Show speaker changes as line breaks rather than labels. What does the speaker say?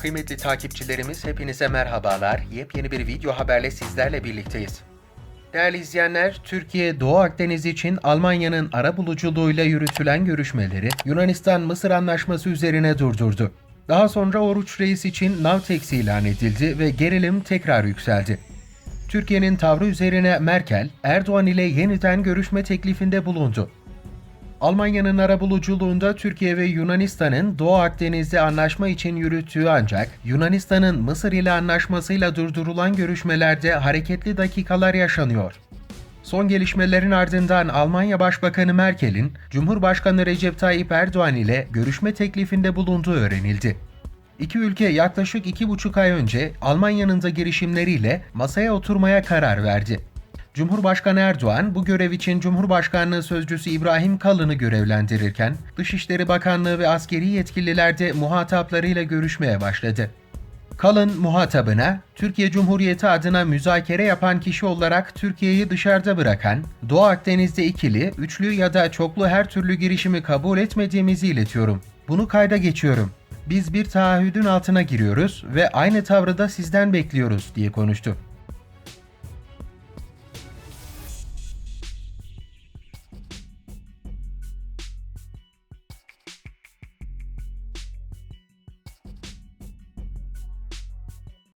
Kıymetli takipçilerimiz hepinize merhabalar. Yepyeni bir video haberle sizlerle birlikteyiz. Değerli izleyenler, Türkiye Doğu Akdeniz için Almanya'nın ara buluculuğuyla yürütülen görüşmeleri Yunanistan-Mısır anlaşması üzerine durdurdu. Daha sonra Oruç Reis için Navtex ilan edildi ve gerilim tekrar yükseldi. Türkiye'nin tavrı üzerine Merkel, Erdoğan ile yeniden görüşme teklifinde bulundu. Almanya'nın arabuluculuğunda Türkiye ve Yunanistan'ın Doğu Akdeniz'de anlaşma için yürüttüğü ancak Yunanistan'ın Mısır ile anlaşmasıyla durdurulan görüşmelerde hareketli dakikalar yaşanıyor. Son gelişmelerin ardından Almanya Başbakanı Merkel'in Cumhurbaşkanı Recep Tayyip Erdoğan ile görüşme teklifinde bulunduğu öğrenildi. İki ülke yaklaşık iki buçuk ay önce Almanya'nın da girişimleriyle masaya oturmaya karar verdi. Cumhurbaşkanı Erdoğan bu görev için Cumhurbaşkanlığı Sözcüsü İbrahim Kalın'ı görevlendirirken Dışişleri Bakanlığı ve askeri yetkililer de muhataplarıyla görüşmeye başladı. Kalın muhatabına Türkiye Cumhuriyeti adına müzakere yapan kişi olarak Türkiye'yi dışarıda bırakan, Doğu Akdeniz'de ikili, üçlü ya da çoklu her türlü girişimi kabul etmediğimizi iletiyorum. Bunu kayda geçiyorum. Biz bir taahhüdün altına giriyoruz ve aynı tavrı da sizden bekliyoruz diye konuştu.